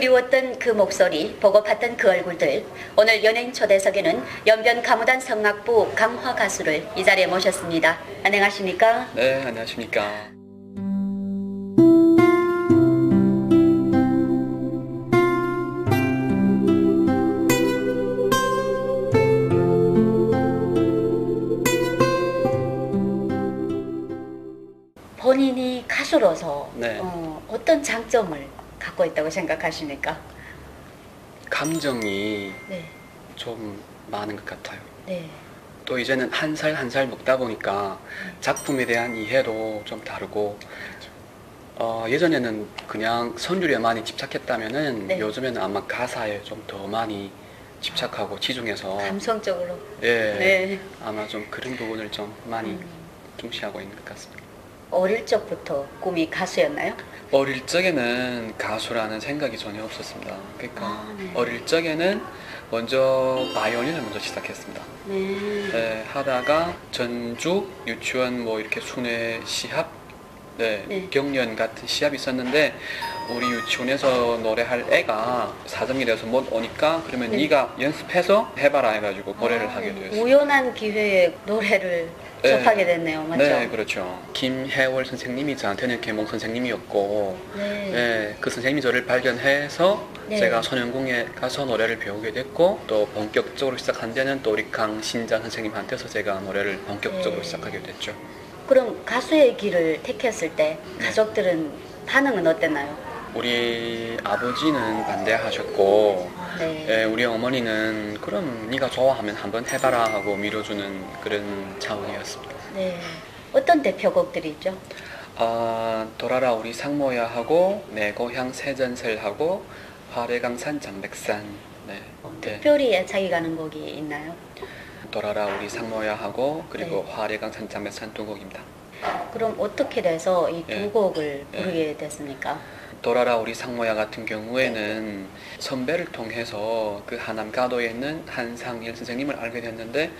그리웠던 그 목소리, 보고 봤던 그 얼굴들. 오늘 연예인 초대석에는 연변 가무단 성악부 강화 가수를 이 자리에 모셨습니다. 안녕하십니까? 네, 안녕하십니까. 본인이 가수로서 네. 어, 어떤 장점을 갖고 있다고 생각하십니까? 감정이 네, 좀 많은 것 같아요. 네, 또 이제는 한 살 한살 먹다 보니까 작품에 대한 이해도 좀 다르고 어, 예전에는 그냥 선율에 많이 집착했다면은 네. 요즘에는 아마 가사에 좀 더 많이 집착하고 치중해서 감성적으로. 예 네. 아마 좀 그런 부분을 좀 많이 음, 중시하고 있는 것 같습니다. 어릴 적부터 꿈이 가수였나요? 어릴 적에는 가수라는 생각이 전혀 없었습니다. 그러니까 아, 네. 어릴 적에는 먼저 바이올린을 먼저 시작했습니다. 네. 네, 하다가 전주 유치원 뭐 이렇게 순회 시합, 네, 네. 경연 같은 시합이 있었는데 우리 유치원에서 노래할 애가 사정이 돼서 못 오니까 그러면 네. 네. 가 연습해서 해봐라 해가지고 노래를 아, 하게 되었어요. 우연한 기회에 노래를 네. 접하게 됐네요, 맞죠? 네, 그렇죠. 김혜월 선생님이 저한테는 계몽 선생님이었고, 네. 네, 그 선생님이 저를 발견해서 네. 제가 소년궁에 가서 노래를 배우게 됐고 또 본격적으로 시작한 데는 또 우리 강신자 선생님한테서 제가 노래를 본격적으로 네. 시작하게 됐죠. 그럼 가수의 길을 택했을 때 네. 가족들은 반응은 어땠나요? 우리 아버지는 반대하셨고 네. 예, 우리 어머니는 그럼 네가 좋아하면 한번 해봐라 하고 밀어주는 그런 차원이었습니다. 네. 어떤 대표곡들이 있죠? 아, 돌아라 우리 상모야 하고 내 고향 세전설 하고 화래강산 장백산 네. 네. 특별히 애착이 가는 곡이 있나요? 돌아라 우리 상모야 하고 그리고 네. 화래강산 장백산 두 곡입니다. 그럼 어떻게 돼서 이두 네. 곡을 네. 부르게 됐습니까? 돌아라 우리 상모야 같은 경우에는 선배를 통해서 그 하남 가도에 있는 한상일 선생님을 알게 됐는데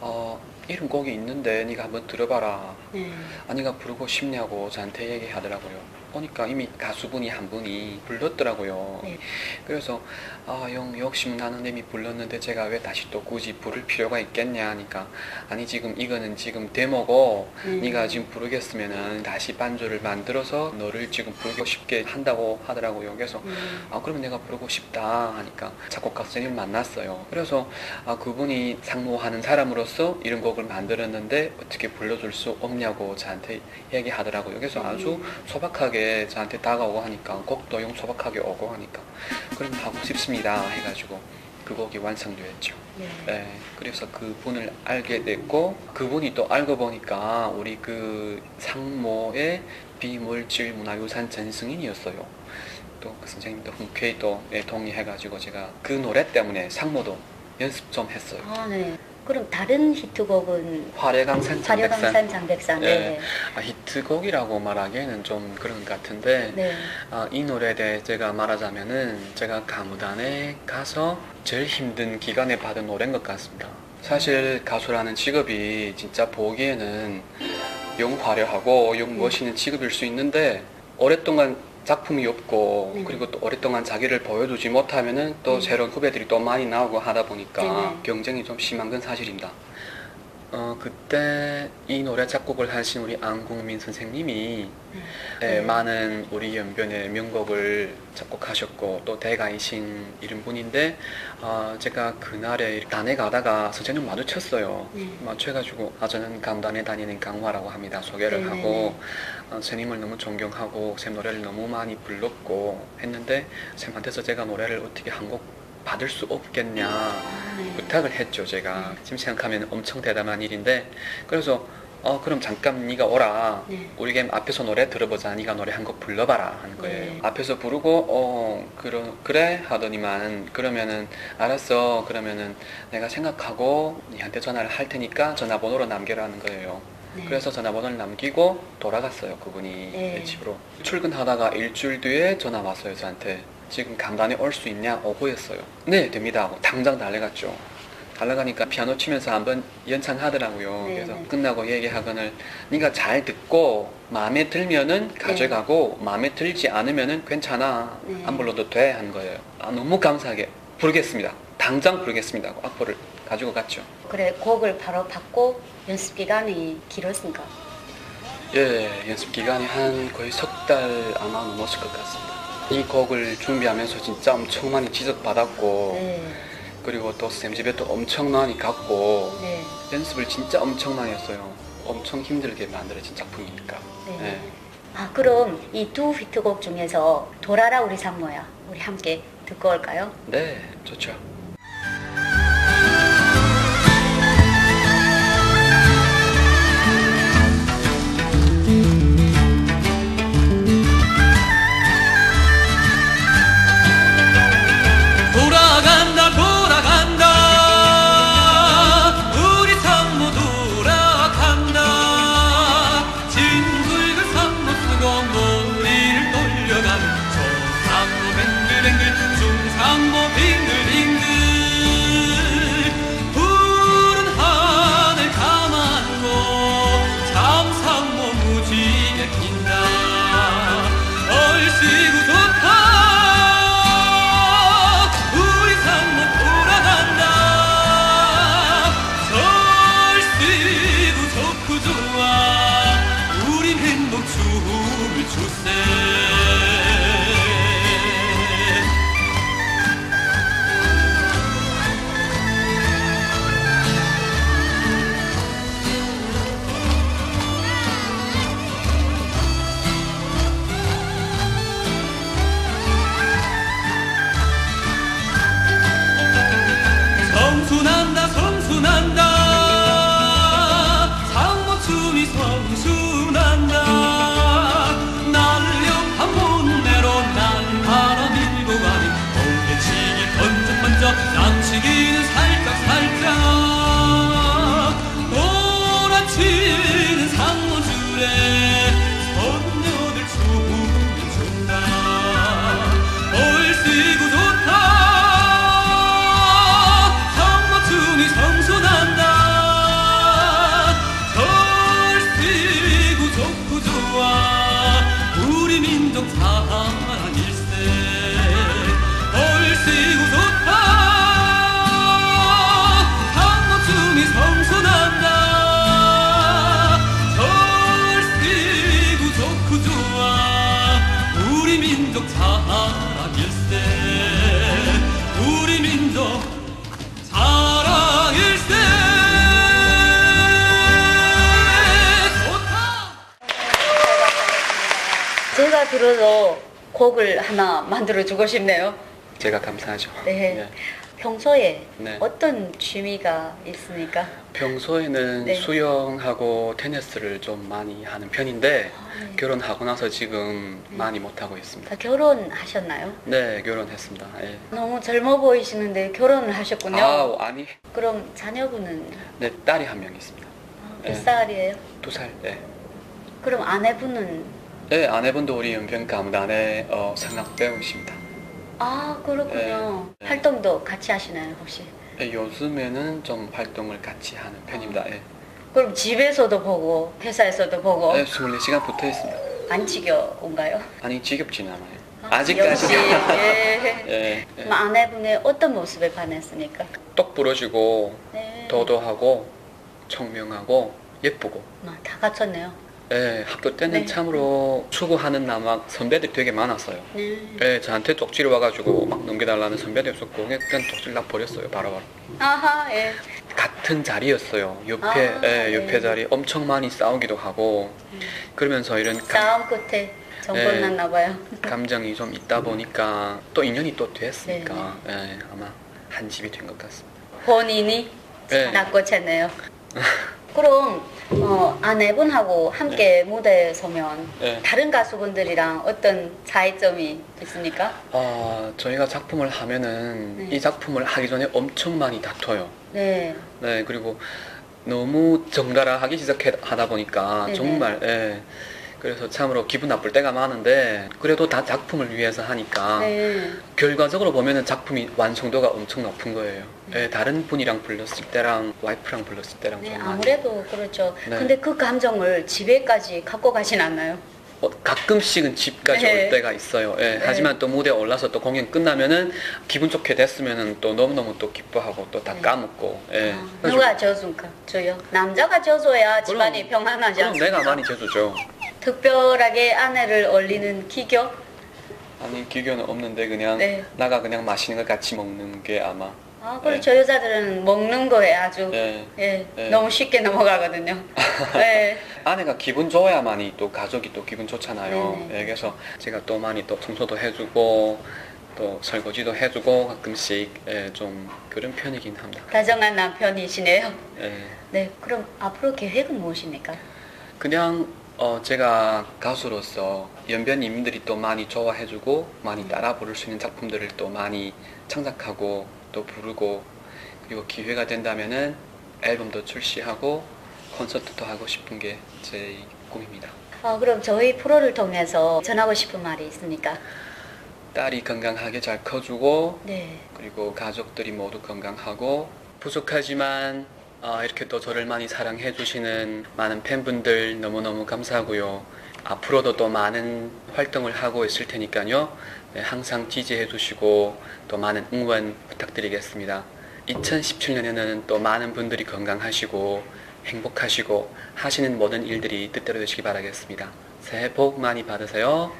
어, 이런 곡이 있는데 네가 한번 들어봐라 네. 아 네가 부르고 싶냐고 저한테 얘기하더라고요 보니까 이미 가수분이 한 분이 불렀더라고요 네. 그래서 아 영 역시 나는 이미 불렀는데 제가 왜 다시 또 굳이 부를 필요가 있겠냐 하니까 아니 지금 이거는 지금 데모고 음. 네가 지금 부르겠으면은 다시 반주를 만들어서 너를 지금 부르고 싶게 한다고 하더라고요. 그래서 음. 아 그러면 내가 부르고 싶다 하니까 작곡가 선생님을 만났어요. 그래서 아 그분이 상무하는 사람으로서 이런 곡을 만들었는데 어떻게 불러줄 수 없냐고 저한테 얘기하더라고요. 그래서 아주 소박하게 저한테 다가오고 하니까 곡도 용 소박하게 오고 하니까 그럼 하고 싶습니다 해가지고 그 곡이 완성되었죠. 네. 네, 그래서 그분을 알게 됐고 그분이 또 알고 보니까 우리 그 상모의 비물질 문화유산 전승인이었어요. 또 그 선생님도 흔쾌히 또 예, 동의해가지고 제가 그 노래 때문에 상모도 연습 좀 했어요. 아, 네. 그럼 다른 히트곡은 화려강산 장백산 화려강산 장백산. 네. 네. 아, 히트곡이라고 말하기에는 좀 그런 것 같은데 네. 아, 이 노래에 대해 제가 말하자면은 제가 가무단에 가서 제일 힘든 기간에 받은 노래인 것 같습니다. 사실 가수라는 직업이 진짜 보기에는 영 화려하고 영 음. 멋있는 직업일 수 있는데 오랫동안 작품이 없고 네. 그리고 또 오랫동안 자기를 보여주지 못하면은 또 음. 새로운 후배들이 또 많이 나오고 하다 보니까 네네. 경쟁이 좀 심한 건 사실입니다. 어 그때 이 노래 작곡을 하신 우리 안국민 선생님이 예, 네. 많은 우리 연변의 명곡을 작곡하셨고 또 대가이신 이런 분인데 어, 제가 그날에 단에 가다가 선생님 마주쳤어요. 네. 마주쳐가지고 아 저는 강단에 다니는 강화라고 합니다. 소개를 네네네. 하고 어, 선생님을 너무 존경하고 쌤 노래를 너무 많이 불렀고 했는데 쌤한테서 제가 노래를 어떻게 한곡 받을 수 없겠냐 아, 네. 부탁을 했죠 제가 네. 지금 생각하면 엄청 대담한 일인데 그래서 어 그럼 잠깐 네가 오라 네. 우리 게 앞에서 노래 들어보자 네가 노래 한 곡 불러봐라 하는 거예요 네. 앞에서 부르고 어 그러, 그래 하더니만 그러면은 알았어 그러면은 내가 생각하고 니한테 전화를 할 테니까 전화번호로 남겨라는 거예요 네. 그래서 전화번호를 남기고 돌아갔어요 그분이 네. 내 집으로 출근하다가 일주일 뒤에 전화 왔어요 저한테 지금 간단히 올수 있냐 오고 했어요 네 됩니다 하고 당장 달려갔죠 가려고 하니까 피아노 치면서 한번 연창하더라고요. 네, 그래서 네. 끝나고 얘기하거늘 네가 잘 듣고 마음에 들면은 가져가고 마음에 들지 않으면은 괜찮아 네. 안 불러도 돼 한 거예요. 아, 너무 감사하게 부르겠습니다. 당장 부르겠습니다. 하고 악보를 가지고 갔죠. 그래 곡을 바로 받고 연습 기간이 길었습니까? 예, 연습 기간이 한 거의 석 달 아마 넘었을 것 같습니다. 이 곡을 준비하면서 진짜 엄청 많이 지적받았고 네, 그리고 또 쌤 집에 또 엄청 많이 갔고 네, 연습을 진짜 엄청 많이 했어요. 엄청 힘들게 만들어진 작품이니까. 네. 네. 아 그럼 이 두 히트곡 중에서 돌아라 우리 산모야 우리 함께 듣고 올까요? 네, 좋죠. 곡을 하나 만들어 주고 싶네요. 제가 감사하죠. 네. 평소에 네. 어떤 취미가 있습니까? 평소에는 네. 수영하고 테니스를 좀 많이 하는 편인데 아, 네. 결혼하고 나서 지금 많이 못 하고 있습니다. 다 결혼하셨나요? 네, 결혼했습니다. 예. 너무 젊어 보이시는데 결혼을 하셨군요. 아, 아니, 그럼 자녀분은 네 딸이 한 명 있습니다. 아, 몇 네. 살이에요? 두 살. 네. 그럼 아내분은 네, 아내분도 우리 연변감단의 어, 성악 배우십니다. 아 그렇군요. 네. 활동도 같이 하시나요 혹시? 예, 요즘에는 좀 활동을 같이 하는 편입니다. 예. 그럼 집에서도 보고 회사에서도 보고 네, 24시간 붙어 있습니다. 안 지겨운가요? 아니, 지겹지는 않아요. 아, 아직까지. 예. 예, 예. 아내분의 어떤 모습에 반했습니까? 똑 부러지고, 네. 도도하고, 청명하고, 예쁘고. 아, 다 갖췄네요. 예, 학교 때는 네. 참으로 추구하는 남학 선배들이 되게 많았어요. 네. 예, 저한테 쪽지를 와가지고 막 넘겨달라는 선배도 있었고, 그냥 쪽지를 나 버렸어요, 바로바로. 아하 예. 같은 자리였어요. 옆에, 아, 예, 옆에 네. 자리 엄청 많이 싸우기도 하고, 음. 그러면서 이런 감, 싸움 끝에 정벌 네. 났나 봐요. 감정이 좀 있다 보니까 또 인연이 또 됐으니까, 네, 예, 아마 한 집이 된 것 같습니다. 본인이 네. 낚고챘네요. 그럼 어, 아내분하고 함께 무대에 서면 네. 다른 가수분들이랑 어떤 차이점이 있습니까? 아, 저희가 작품을 하면은 네. 이 작품을 하기 전에 엄청 많이 다퉈요. 네. 네, 그리고 너무 정갈하게 시작하다 보니까 네네. 정말 예, 그래서 참으로 기분 나쁠 때가 많은데 그래도 다 작품을 위해서 하니까 네. 결과적으로 보면은 작품이 완성도가 엄청 높은 거예요. 예, 다른 분이랑 불렀을 때랑 와이프랑 불렀을 때랑 네, 좀 많이 아무래도 그렇죠. 네. 근데 그 감정을 집에까지 갖고 가진 않나요? 어, 가끔씩은 집까지 네. 올 때가 있어요. 예, 하지만 또 무대 에 올라서 또 공연 끝나면은 기분 좋게 됐으면은 또 너무너무 또 기뻐하고 또 다 네. 까먹고. 예. 아, 누가 져준가? 저요. 남자가 져줘야 집안이 평안하지 그럼 않습니까? 내가 많이 재주죠. 특별하게 아내를 올리는 기교? 아니 기교는 없는데 그냥 네. 나가 그냥 맛있는 걸 같이 먹는 게 아마 아, 그리고 네. 저 여자들은 먹는 거에 아주 예. 예, 네. 너무 쉽게 넘어가거든요. 네. 아내가 기분 좋아야만이 또 가족이 또 기분 좋잖아요. 네네. 예, 그래서 제가 또 많이 또 청소도 해주고 또 설거지도 해주고 가끔씩 예, 좀 그런 편이긴 합니다. 다정한 남편이시네요. 예. 네, 그럼 앞으로 계획은 무엇입니까? 그냥 어, 제가 가수로서 연변님들이 또 많이 좋아해주고 많이 따라 부를 수 있는 작품들을 또 많이 창작하고 또 부르고 그리고 기회가 된다면은 앨범도 출시하고 콘서트도 하고 싶은 게 제 꿈입니다. 아, 그럼 저희 프로를 통해서 전하고 싶은 말이 있습니까? 딸이 건강하게 잘 커주고 네. 그리고 가족들이 모두 건강하고 부족하지만 어, 이렇게 또 저를 많이 사랑해 주시는 많은 팬분들 너무너무 감사하고요. 앞으로도 또 많은 활동을 하고 있을 테니까요. 네, 항상 지지해 주시고 또 많은 응원 부탁드리겠습니다. 2017년에는 또 많은 분들이 건강하시고 행복하시고 하시는 모든 일들이 뜻대로 되시기 바라겠습니다. 새해 복 많이 받으세요.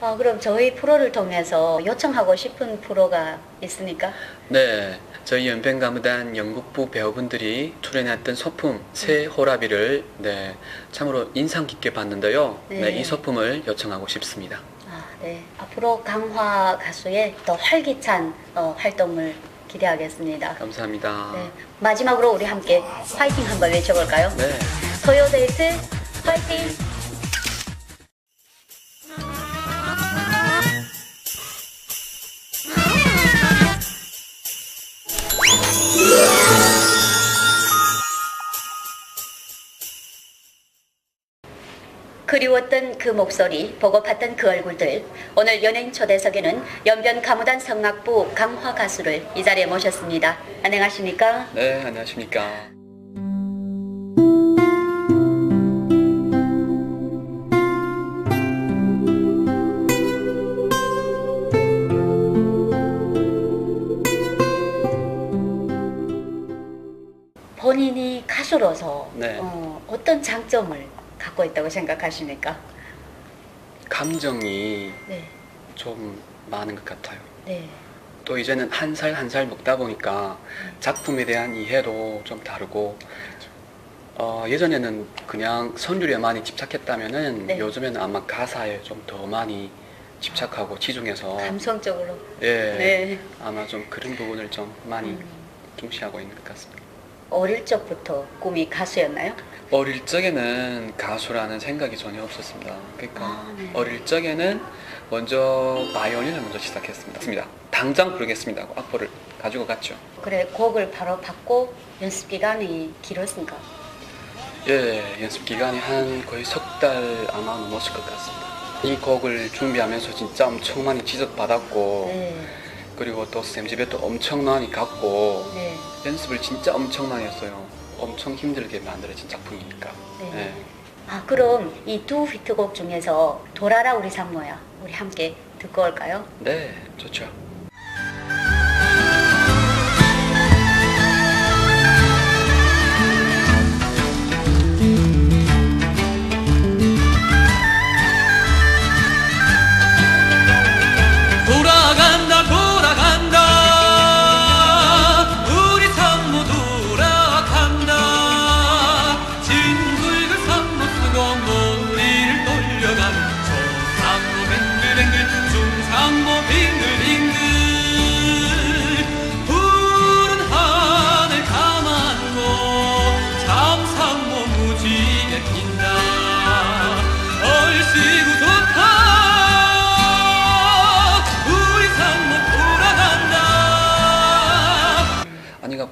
네. 아, 그럼 저희 프로를 통해서 요청하고 싶은 프로가 있습니까? 네, 저희 연변가무단 연극부 배우분들이 출연했던 소품 새 호라비를 네 참으로 인상 깊게 봤는데요. 네. 네, 이 소품을 요청하고 싶습니다. 아, 네. 앞으로 강화 가수의 더 활기찬 어, 활동을 기대하겠습니다. 감사합니다. 네. 마지막으로 우리 함께 파이팅 한번 외쳐볼까요? 네. 토요데이트 파이팅! 그리웠던 그 목소리, 보고 팠던 그 얼굴들. 오늘 연예인 초대석에는 연변 가무단 성악부 강화 가수를 이 자리에 모셨습니다. 안녕하십니까? 네, 안녕하십니까. 본인이 가수로서 네. 어, 어떤 장점을 갖고 있다고 생각하십니까? 감정이 네, 좀 많은 것 같아요. 네, 또 이제는 한 살 한 살 먹다 보니까 작품에 대한 이해도 좀 다르고 어, 예전에는 그냥 선율에 많이 집착했다면은 네. 요즘에는 아마 가사에 좀 더 많이 집착하고 치중해서 감성적으로. 예 네. 아마 좀 그런 부분을 좀 많이 음, 중시하고 있는 것 같습니다. 어릴 적부터 꿈이 가수였나요? 어릴 적에는 가수라는 생각이 전혀 없었습니다. 그러니까 아, 네. 어릴 적에는 먼저 바이올린을 먼저 시작했습니다. 당장 부르겠습니다. 하고 악보를 가지고 갔죠. 그래 곡을 바로 받고 연습 기간이 길었습니까? 예, 연습 기간이 한 거의 석 달 아마 넘었을 것 같습니다. 이 곡을 준비하면서 진짜 엄청 많이 지적받았고 네, 그리고 또 쌤집에 또 엄청 많이 갔고 네, 연습을 진짜 엄청 많이 했어요. 엄청 힘들게 만들어진 작품이니까. 네. 네. 아 그럼 이 두 히트곡 중에서 돌아라 우리 산모야 우리 함께 듣고 올까요? 네, 좋죠.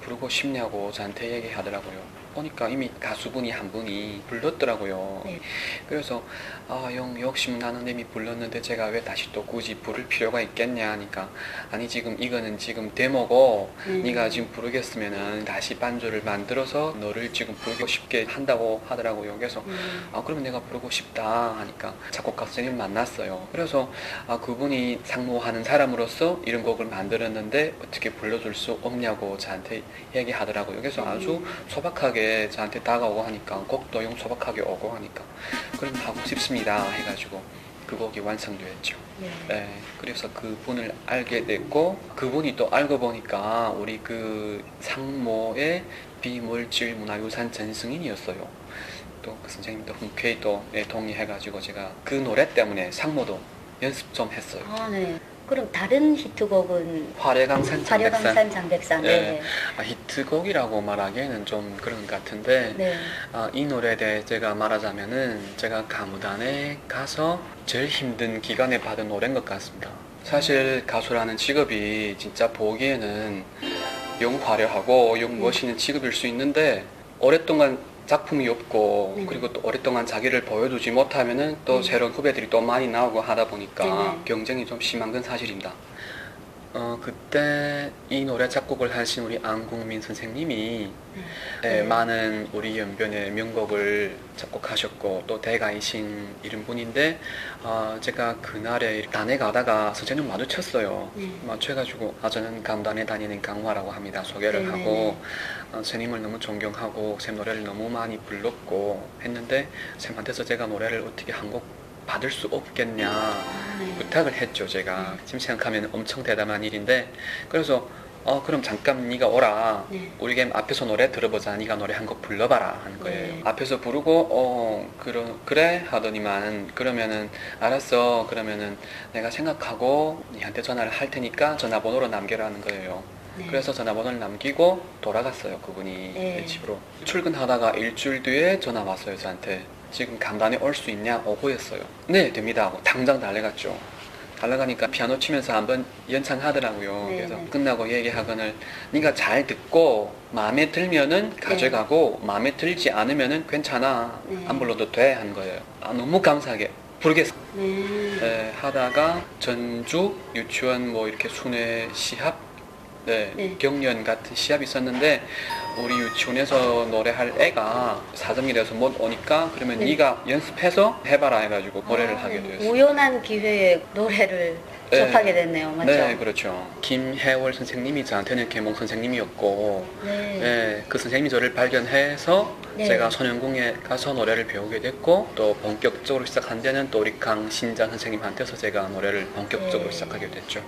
por 부르고 싶냐고 저한테 얘기하더라고요. 보니까 이미 가수분이 한 분이 불렀더라고요. 네. 그래서 아, 영 역시 나는 이미 불렀는데 제가 왜 다시 또 굳이 부를 필요가 있겠냐 하니까 아니 지금 이거는 지금 데모고 음. 네가 지금 부르겠으면은 다시 반주를 만들어서 너를 지금 부르고 싶게 한다고 하더라고요. 그래서 음. 아 그러면 내가 부르고 싶다 하니까 작곡가 선생님 만났어요. 그래서 아 그분이 상무하는 사람으로서 이런 곡을 만들었는데 어떻게 불러줄 수 없냐고 저한테 얘기하더라고요. 그래서 아주 소박하게 저한테 다가오고 하니까 곡도 용 소박하게 오고 하니까 그럼 하고 싶습니다 해가지고 그 곡이 완성되었죠. 네. 네, 그래서 그분을 알게 됐고 그분이 또 알고 보니까 우리 그 상모의 비물질 문화유산 전승인이었어요. 또 그 선생님도 흔쾌히 또 예, 동의해가지고 제가 그 노래 때문에 상모도 연습 좀 했어요. 아, 네. 그럼 다른 히트곡은 화려강산 장백산 화려강산 장백산. 네. 네. 아, 히트곡이라고 말하기에는 좀 그런 것 같은데 네. 아, 이 노래에 대해 제가 말하자면은 제가 가무단에 가서 제일 힘든 기간에 받은 노래인 것 같습니다. 사실 가수라는 직업이 진짜 보기에는 영 화려하고 영 음. 멋있는 직업일 수 있는데 오랫동안 작품이 없고 네. 그리고 또 오랫동안 자기를 보여주지 못하면은 또 음. 새로운 후배들이 또 많이 나오고 하다 보니까 네네. 경쟁이 좀 심한 건 사실입니다. 어, 그때 이 노래 작곡을 하신 우리 안국민 선생님이 네, 네. 많은 우리 연변의 명곡을 작곡하셨고 또 대가이신 이런 분인데 어, 제가 그날에 단에 가다가 선생님 마주쳤어요. 네. 마주해가지고 아 저는 감단에 다니는 강화라고 합니다. 소개를 네, 하고 어, 선생님을 너무 존경하고 쌤 노래를 너무 많이 불렀고 했는데 쌤한테서 제가 노래를 어떻게 한 곡 받을 수 없겠냐 아, 네. 부탁을 했죠. 제가 네. 지금 생각하면 엄청 대담한 일인데 그래서 어 그럼 잠깐 네가 오라. 네. 우리 게 앞에서 노래 들어보자. 네가 노래 한 곡 불러봐라. 하는 거예요. 네. 앞에서 부르고 어 그러, 그래? 하더니만. 그러면은 알았어. 그러면은 내가 생각하고 니한테 전화를 할 테니까 전화번호로 남겨라는 거예요. 네. 그래서 전화번호를 남기고 돌아갔어요 그분이. 네. 내 집으로. 출근하다가 일주일 뒤에 전화 왔어요 저한테 지금 간단히 올수 있냐? 오고 했어요. 네 됩니다. 하고 당장 달려갔죠. 달려가니까 피아노 치면서 한번 연창하더라고요. 네, 그래서 네. 끝나고 얘기하거늘 네가 잘 듣고 마음에 들면은 가져가고 마음에 들지 않으면은 괜찮아. 네. 안 불러도 돼. 하는 거예요. 아, 너무 감사하게 부르겠어. 네. 네, 하다가 전주 유치원 뭐 이렇게 순회 시합 네, 네. 경연 같은 시합이 있었는데 우리 유치원에서 노래할 애가 사정이 돼서 못 오니까 그러면 네. 네. 가 연습해서 해봐라 해가지고 노래를 아, 하게 네. 되었어요. 우연한 기회에 노래를 네. 접하게 됐네요. 맞죠? 네, 그렇죠. 김혜월 선생님이 저한테는 계몽 선생님이었고, 네. 네, 그 선생님이 저를 발견해서 네. 제가 선영궁에 가서 노래를 배우게 됐고, 또 본격적으로 시작한 데는 또 우리 강신자 선생님한테서 제가 노래를 본격적으로 네. 시작하게 됐죠.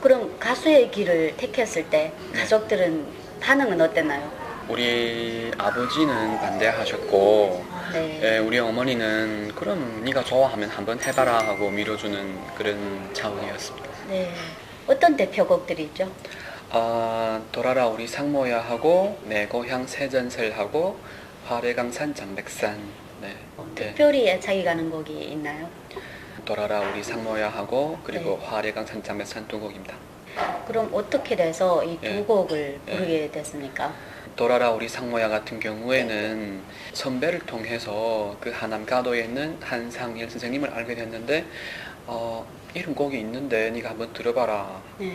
그럼 가수의 길을 택했을 때 네. 가족들은 반응은 어땠나요? 우리 아버지는 반대하셨고 네. 예, 우리 어머니는 그럼 네가 좋아하면 한번 해봐라 하고 밀어주는 그런 차원이었습니다. 네. 어떤 대표곡들이 있죠? 아, 돌아라 우리 상모야 하고 내 고향 세전설 하고 화래강산 장백산 네. 네. 특별히 애착이 가는 곡이 있나요? 돌아라 우리 상모야 하고 그리고 네. 화래강산 장백산 두 곡입니다. 그럼 어떻게 돼서 이두 네. 곡을 네. 부르게 됐습니까? 돌아라 우리 상모야 같은 경우에는 선배를 통해서 그 하남 가도에 있는 한상일 선생님을 알게 됐는데 어, 이런 곡이 있는데 네가 한번 들어봐라